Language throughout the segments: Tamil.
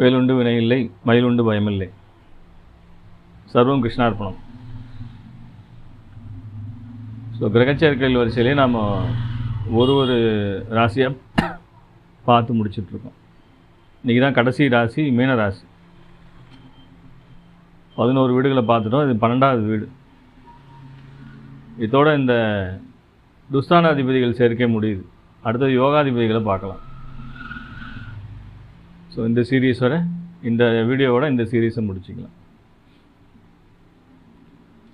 வேலுண்டு வினை இல்லை மயிலுண்டு பயமில்லை. சர்வம் கிருஷ்ணார்ப்பணம் ஸோ கிரகச்சேர்க்கையில் வரிசையிலே நாம் ஒரு ஒரு ராசியாக பார்த்து முடிச்சிட்ருக்கோம். இன்றைக்கி தான் கடைசி ராசி மீன ராசி. பதினோரு வீடுகளை பார்த்துட்டோம் இது பன்னெண்டாவது வீடு. இதோட இந்த துஸ்தானாதிபதிகள் சேர்க்கை முடியுது. அடுத்தது யோகாதிபதிகளை பார்க்கலாம். ஸோ இந்த சீரீஸோட இந்த வீடியோவோட இந்த சீரீஸை முடிச்சுக்கலாம்.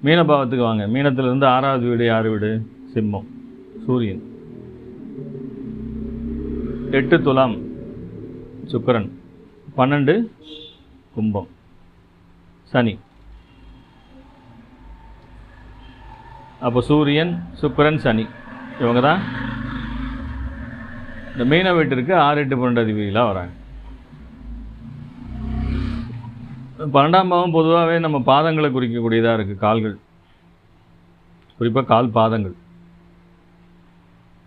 மீனபாவத்துக்கு வாங்க. மீனத்திலிருந்து ஆறாவது வீடு யார் வீடு? சிம்மம். சூரியன். எட்டு துலாம். சுக்கிரன். பன்னெண்டு கும்பம். சனி. அப்போ சூரியன் சுக்கரன் சனி. இவங்க தான் இந்த மீன வீட்டிற்கு ஆறு எட்டு பன்னெண்டு அதிபதிகளாக வராங்க. பன்னெண்டாம் பாவம் பொதுவாகவே நம்ம பாதங்களை குறிக்கக்கூடியதாக இருக்குது கால்கள். குறிப்பாக கால் பாதங்கள்.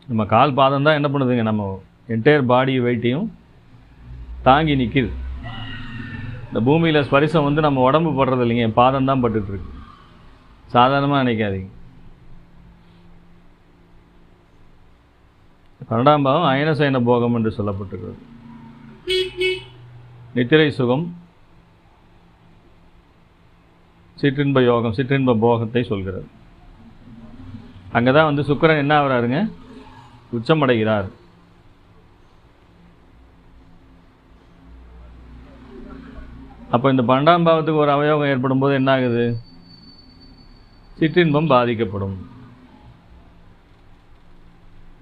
நம்ம கால் பாதம் தான் என்ன பண்ணுதுங்க நம்ம என்டையர் பாடி வெயிட்டையும் தாங்கி நிற்கிது இந்த பூமியில் ஸ்பரிசம் வந்து நம்ம உடம்பு படுறது இல்லைங்க பாதம் தான் பட்டுட்ருக்கு சாதாரணமாக நினைக்காதீங்க. பன்னெண்டாம் பாவம் அயனசயன போகம் என்று சொல்லப்பட்டிருக்கிறது. நித்திரை சுகம் சிற்றின்ப யோகம் சிற்றின்ப போகத்தை சொல்கிறது. அங்கே தான் வந்து சுக்கிரன் என்ன ஆகிறாருங்க? உச்சமடைகிறார். அப்போ இந்த பன்னெண்டாம் பாவத்துக்கு ஒரு அவயோகம் ஏற்படும் போது என்ன ஆகுது? சிற்றின்பம் பாதிக்கப்படும்.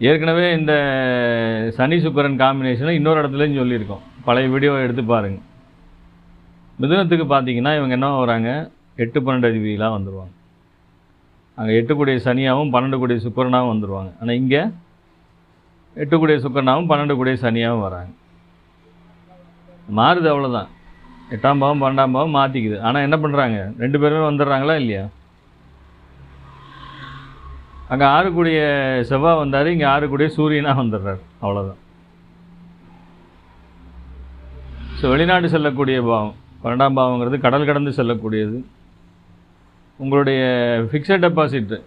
ஏற்கனவே இந்த சனி சுக்கரன் காம்பினேஷனை இன்னொரு இடத்துலையும் சொல்லியிருக்கோம். பழைய வீடியோவை எடுத்து பாருங்கள் மிதுனத்துக்கு பார்த்தீங்கன்னா இவங்க என்ன வராங்க எட்டு பன்னெண்டு அதிபதிகளாக வந்துடுவாங்க அங்கே எட்டு கூடிய சனியாகவும் பன்னெண்டு கூடிய சுக்கரனாகவும் வந்துடுவாங்க ஆனால் இங்கே எட்டு கூடிய சுக்கரனாகவும் பன்னெண்டு கூடிய சனியாகவும் வராங்க. மாறுது அவ்வளோதான் எட்டாம் பாவம் பன்னெண்டாம் பாவம் மாற்றிக்குது ஆனால் என்ன பண்ணுறாங்க ரெண்டு பேருமே வந்துடுறாங்களா இல்லையா? அங்கே ஆறு கூடிய செவ்வாய் வந்தார் இங்கே ஆறு கூடிய சூரியனாக வந்துடுறார். அவ்வளோதான் ஸோ வெளிநாடு செல்லக்கூடிய பாவம் பன்னெண்டாம் பாவங்கிறது கடல் கடந்து செல்லக்கூடியது. உங்களுடைய ஃபிக்ஸட் டெபாசிட்டு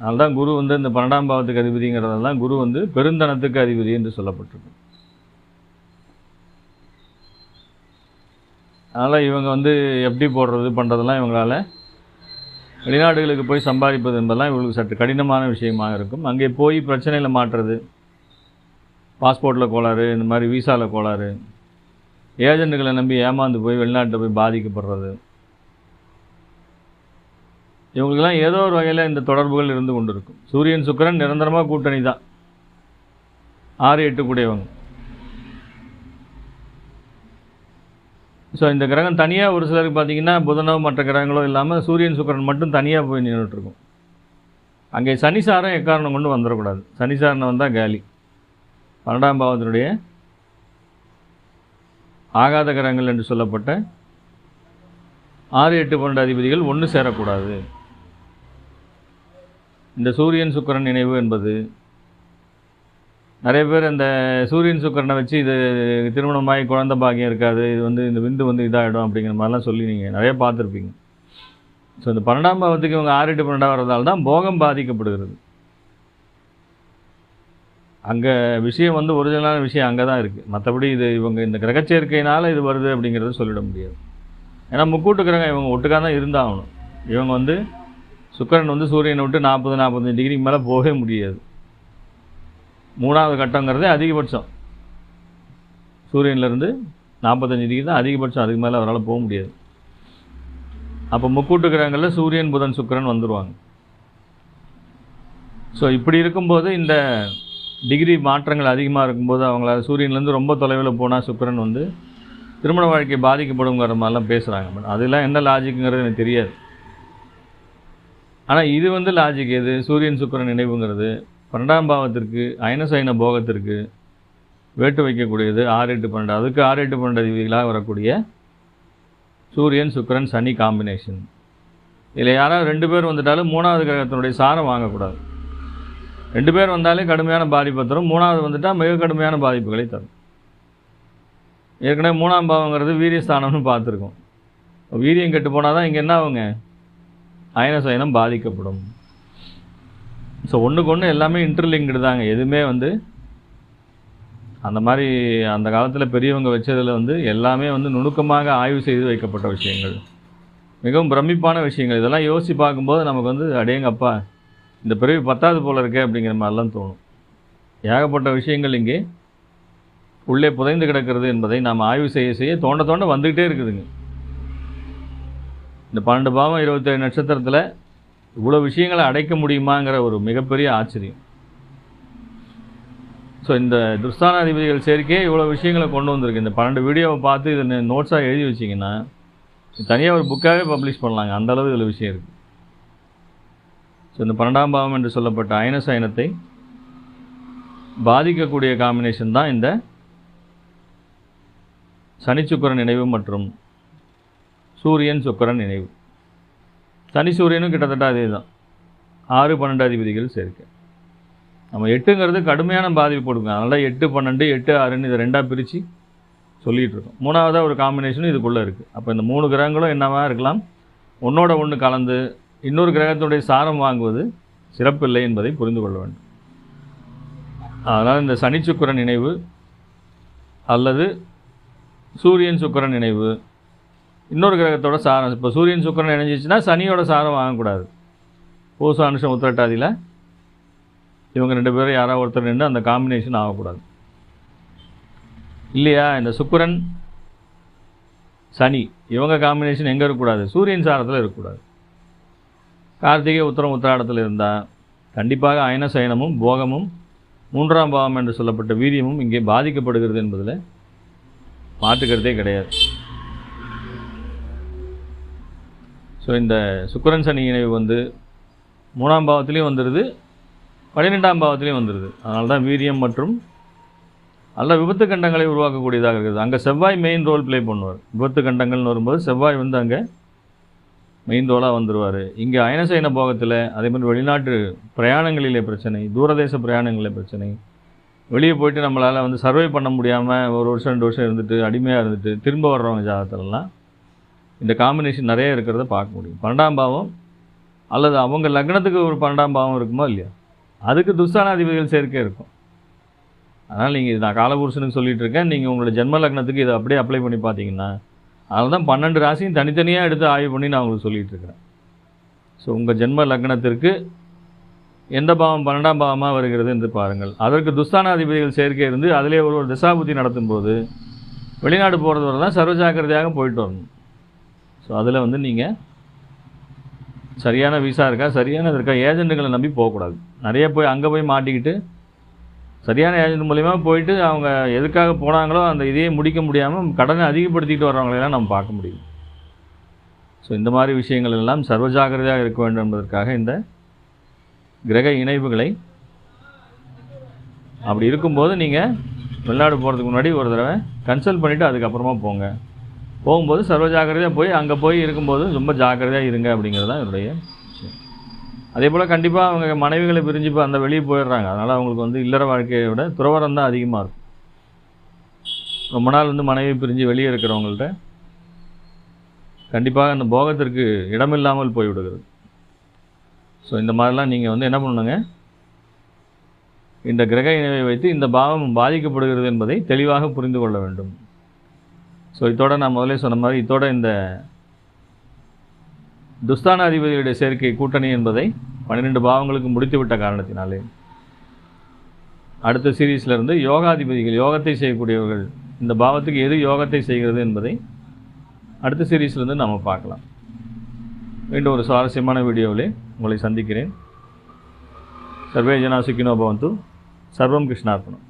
அதனால்தான் குரு வந்து இந்த பன்னெண்டாம் பாவத்துக்கு அதிபதிங்கிறதெல்லாம் குரு வந்து பெருந்தனத்துக்கு அதிபதி என்று சொல்லப்பட்டிருக்கு. அதனால் இவங்க வந்து எப்படி போடுறது பண்ணுறதெல்லாம் இவங்களால வெளிநாடுகளுக்கு போய் சம்பாதிப்பது என்பதெல்லாம் இவங்களுக்கு சற்று கடினமான விஷயமாக இருக்கும். அங்கே போய் பிரச்சனையில் மாட்டுறது. பாஸ்போர்ட்டில் கோளாறு இந்த மாதிரி விசாவில் கோளாறு. ஏஜெண்ட்டுகளை நம்பி ஏமாந்து போய் வெளிநாட்டில் போய் பாதிக்கப்படுறது. இவங்களுக்கெல்லாம் ஏதோ ஒரு வகையில் இந்த தொடர்புகள் இருந்து கொண்டு இருக்கும் சூரியன் சுக்கிரன் நிரந்தரமாக கூட்டணி தான். ஆறு எட்டு கூடையவங்க. ஸோ இந்த கிரகம் தனியாக ஒரு சிலருக்கு பார்த்தீங்கன்னா புதனோ மற்ற கிரகங்களோ இல்லாமல் சூரியன் சுக்கிரன் மட்டும் தனியாக போய் நின்றுட்டுருக்கும் அங்கே சனிசாரம் எக்காரணம் கொண்டு வந்துடக்கூடாது. சனிசாரன் வந்தால் காலி. பன்னெண்டாம் பாவத்தினுடைய ஆகாத கிரகங்கள் என்று சொல்லப்பட்ட ஆறு எட்டு பன்னெண்டு அதிபதிகள் ஒன்று சேரக்கூடாது. இந்த சூரியன் சுக்கிரன் நினைவு என்பது நிறைய பேர் இந்த சூரியன் சுக்கிரனை வச்சு இது திருமணமாகி குழந்த பாக்கியம் இருக்காது இது வந்து இந்த விந்து வந்து இதாகிடும் அப்படிங்கிற மாதிரிலாம் சொல்லி நீங்கள் நிறைய பார்த்துருப்பீங்க. ஸோ இந்த பன்னெண்டாம் பாவத்துக்கு இவங்க ஆறு எட்டு பன்னெண்டாம் வரதால் தான் போகம் பாதிக்கப்படுகிறது. அங்கே விஷயம் வந்து ஒரிஜினலான விஷயம் அங்கே தான் இருக்குது மற்றபடி இது இவங்க இந்த கிரகச்சேர்க்கையினால் இது வருது அப்படிங்கிறத சொல்லிட முடியாது. ஏன்னா முக்கூட்டு கிரகம் இவங்க ஒட்டுக்காக தான் இருந்தாகணும். இவங்க வந்து சுக்கிரன் வந்து சூரியனை விட்டு நாற்பது நாற்பத்தஞ்சு டிகிரிக்கு மேலே போகவே முடியாது. மூணாவது கட்டங்கிறதே அதிகபட்சம். சூரியன்லேருந்து நாற்பத்தஞ்சு டிகிரி தான் அதிகபட்சம். அதுக்கு மேலே அவரால் போக முடியாது. அப்போ முக்கூட்டு கிரகங்களில் சூரியன் புதன் சுக்கிரன் வந்துடுவாங்க ஸோ இப்படி இருக்கும்போது இந்த டிகிரி மாற்றங்கள் அதிகமாக இருக்கும்போது அவங்கள சூரியன்லேருந்து ரொம்ப தொலைவில் போனால் சுக்கரன் வந்து திருமண வாழ்க்கை பாதிக்கப்படுங்கிற மாதிரிலாம் பேசுகிறாங்க பட் அதெல்லாம் என்ன லாஜிக்குங்கிறது எனக்கு தெரியாது. ஆனால் இது வந்து லாஜிக் எது? சூரியன் சுக்கிரன் நினைவுங்கிறது. பன்னெண்டாம் பாவத்திற்கு அயனசைன போகத்திற்கு வேட்டு வைக்கக்கூடியது ஆறு எட்டு பன்னெண்டு. அதுக்கு ஆறு எட்டு பன்னெண்டு அதிபதிகளாக வரக்கூடிய சூரியன் சுக்கிரன் சனி காம்பினேஷன் இதில் யாராவது ரெண்டு பேர் வந்துட்டாலும் மூணாவது கிரகத்தினுடைய சாரம் வாங்கக்கூடாது. ரெண்டு பேர் வந்தாலே கடுமையான பாதிப்பை தரும். மூணாவது வந்துட்டால் மிக கடுமையான பாதிப்புகளை தரும். ஏற்கனவே மூணாம் பாவங்கிறது வீரியஸ்தானம்னு பார்த்துருக்கோம். வீரியம் கெட்டு போனால் தான் இங்கே என்ன ஆகுங்க? அயனசயனம் பாதிக்கப்படும். ஸோ ஒன்றுக்கு ஒன்று எல்லாமே இன்டர்லிங்க்டு தாங்க. எதுவுமே வந்து அந்த மாதிரி அந்த காலத்தில் பெரியவங்க வச்சதில் வந்து எல்லாமே வந்து நுணுக்கமாக ஆய்வு செய்து வைக்கப்பட்ட விஷயங்கள். மிகவும் பிரமிப்பான விஷயங்கள். இதெல்லாம் யோசித்து பார்க்கும்போது நமக்கு வந்து அடேங்கப்பா இந்த பிறவி பத்தாவது போல் இருக்கே அப்படிங்கிற மாதிரிலாம் தோணும். ஏகப்பட்ட விஷயங்கள் இங்கே உள்ளே புதைந்து கிடக்கிறது என்பதை நாம் ஆய்வு செய்ய செய்ய தோண்ட தோண்ட வந்துக்கிட்டே இருக்குதுங்க. இந்த பன்னெண்டு பாவம் இருபத்தேழு நட்சத்திரத்தில் இவ்வளோ விஷயங்களை அடைக்க முடியுமாங்கிற ஒரு மிகப்பெரிய ஆச்சரியம். ஸோ இந்த துர்ஸ்தானாதிபதிகள் சேர்க்கையே இவ்வளோ விஷயங்களை கொண்டு வந்திருக்கு. இந்த பன்னெண்டு வீடியோவை பார்த்து இதை நோட்ஸாக எழுதி வச்சிங்கன்னா தனியாக ஒரு புக்காகவே பப்ளிஷ் பண்ணலாங்க. அந்தளவு இதில் விஷயம் இருக்குது ஸோ இந்த பன்னெண்டாம் பாவம் என்று சொல்லப்பட்ட அயன சயனத்தை பாதிக்கக்கூடிய காம்பினேஷன் தான் இந்த சனி நினைவு மற்றும் சூரியன் சுக்கிரன் நினைவு. சனி சூரியனும் கிட்டத்தட்ட அதே தான் ஆறு பன்னெண்டு அதிபதிகள் சேர்க்கை. நம்ம எட்டுங்கிறது கடுமையான பாதிப்பு கொடுக்கும் அதனால் எட்டு பன்னெண்டு எட்டு ஆறுன்னு இதை ரெண்டாக பிரித்து சொல்லிகிட்டு இருக்கோம். மூணாவதாக ஒரு காம்பினேஷனும் இதுக்குள்ளே இருக்குது அப்போ இந்த மூணு கிரகங்களும் என்னவாக இருக்கலாம்? ஒன்றோட ஒன்று கலந்து இன்னொரு கிரகத்துடைய சாரம் வாங்குவது சிறப்பில்லை என்பதை புரிந்து கொள்ள வேண்டும். அதனால் இந்த சனி சுக்கிரன் நினைவு அல்லது சூரியன் சுக்கிரன் நினைவு இன்னொரு கிரகத்தோட சாரம். இப்போ சூரியன் சுக்கரன் இணைஞ்சிச்சுன்னா சனியோட சாரம் வாங்கக்கூடாது. பூச அனுஷம் உத்திரட்டாதியில் இவங்க ரெண்டு பேரும் யாராவது ஒருத்தர் நின்று அந்த காம்பினேஷன் ஆகக்கூடாது. இல்லையா? இந்த சுக்கிரன் சனி இவங்க காம்பினேஷன் எங்கே இருக்கக்கூடாது? சூரியன் சாரத்தில் இருக்கக்கூடாது. கார்த்திகை உத்தரம் உத்திராடத்தில் இருந்தால் கண்டிப்பாக அயன சயனமும் போகமும் மூன்றாம் பாவம் என்று சொல்லப்பட்ட வீரியமும் இங்கே பாதிக்கப்படுகிறது என்பதில் மாற்றுக்கிறதே கிடையாது. ஸோ இந்த சுக்கிரன் சனி இணைவு வந்து மூணாம் பாவத்திலையும் வந்துடுது பன்னிரெண்டாம் பாவத்திலையும் வந்துடுது அதனால தான் வீரியம் மற்றும் நல்ல விபத்து கண்டங்களை உருவாக்கக்கூடியதாக இருக்குது. அங்கே செவ்வாய் மெயின் ரோல் ப்ளே பண்ணுவார். விபத்து கண்டங்கள்னு வரும்போது செவ்வாய் வந்து அங்கே மெயின் ரோலாக வந்துடுவார் இங்கே அயனசைன போகத்தில் அதே மாதிரி வெளிநாட்டு பிரயாணங்களிலே பிரச்சனை தூரதேச பிரயாணங்களிலே பிரச்சனை வெளியே போயிட்டு நம்மளால் வந்து சர்வே பண்ண முடியாமல் ஒரு வருஷம் ரெண்டு வருஷம் இருந்துட்டு அடிமையாக இருந்துட்டு திரும்ப வர்றவங்க ஜாதகத்திலலாம் இந்த காம்பினேஷன் நிறைய இருக்கிறத பார்க்க முடியும். பன்னெண்டாம் பாவம் அல்லது அவங்க லக்னத்துக்கு ஒரு பன்னெண்டாம் பாவம் இருக்குமோ இல்லையா? அதுக்கு துஸ்தானாதிபதிகள் சேர்க்கை இருக்கும். அதனால் நீங்கள் நான் காலபுருஷனுக்கு சொல்லிகிட்டு இருக்கேன். நீங்கள் உங்களோட ஜென்ம லக்னத்துக்கு இதை அப்படியே அப்ளை பண்ணி பார்த்தீங்கன்னா அதனால தான் பன்னெண்டு ராசியும் தனித்தனியாக எடுத்து ஆய்வு பண்ணி நான் உங்களுக்கு சொல்லிகிட்டு இருக்கிறேன். ஸோ உங்கள் ஜென்ம லக்னத்திற்கு எந்த பாவம் பன்னெண்டாம் பாவமாக வருகிறது என்று பாருங்கள். அதற்கு துஸ்தானாதிபதிகள் சேர்க்கை இருந்து அதிலே ஒரு ஒரு திசாபுத்தி நடத்தும் போது வெளிநாடு போகிறது வரை தான் சர்வஜாக்கிரதையாக போயிட்டு வரணும். ஸோ அதில் வந்து நீங்கள் சரியான விசா இருக்கா? சரியான இருக்கா? ஏஜெண்ட்டுகளை நம்பி போகக்கூடாது. நிறைய போய் அங்கே போய் மாட்டிக்கிட்டு சரியான ஏஜென்ட் மூலிமா போயிட்டு அவங்க எதுக்காக போனாங்களோ அந்த இதையே முடிக்க முடியாமல் கடனை அதிகப்படுத்திக்கிட்டு வர்றவங்களெல்லாம் நம்ம பார்க்க முடியும். ஸோ இந்த மாதிரி விஷயங்கள் எல்லாம் சர்வஜாகிரதையாக இருக்க வேண்டும் என்பதற்காக இந்த கிரக இணைவுகளை அப்படி இருக்கும்போது நீங்கள் வெளிநாடு போகிறதுக்கு முன்னாடி ஒரு தடவை கன்சல்ட் பண்ணிவிட்டு அதுக்கப்புறமா போங்க. போகும்போது சர்வ ஜாக்கிரதையாக போய் அங்கே போய் இருக்கும்போது ரொம்ப ஜாக்கிரதையாக இருங்க அப்படிங்கிறது தான் என்னுடைய விஷயம். அதே போல் கண்டிப்பாக அவங்க மனைவிகளை பிரிஞ்சு இப்போ அந்த வெளியே போயிடுறாங்க. அதனால் அவங்களுக்கு வந்து இல்லற வாழ்க்கையை விட துறவரம் தான் அதிகமாக இருக்கும். ரொம்ப நாள் வந்து மனைவி பிரிஞ்சு வெளியே இருக்கிறவங்கள்ட்ட கண்டிப்பாக அந்த போகத்திற்கு இடமில்லாமல் போய்விடுகிறது ஸோ இந்த மாதிரிலாம் நீங்கள் வந்து என்ன பண்ணணுங்க? இந்த கிரக இணைவை வைத்து இந்த பாவம் பாதிக்கப்படுகிறது என்பதை தெளிவாக புரிந்து கொள்ள வேண்டும். ஸோ இதோட நான் முதலே சொன்ன மாதிரி இதோட இந்த துஸ்தான அதிபதியுடைய சேர்க்கை கூட்டணி என்பதை பன்னிரெண்டு பாவங்களுக்கு முடித்துவிட்ட காரணத்தினாலே. அடுத்த சீரீஸ்லேருந்து யோகாதிபதிகள் யோகத்தை செய்யக்கூடியவர்கள் இந்த பாவத்துக்கு எது யோகத்தை செய்கிறது என்பதை அடுத்த சீரீஸ்லேருந்து நாம் பார்க்கலாம். மீண்டும் ஒரு சுவாரஸ்யமான வீடியோவில் உங்களை சந்திக்கிறேன். சர்வே ஜனா சுக்கினோ பவந்து. சர்வம் கிருஷ்ணார்ப்பணம்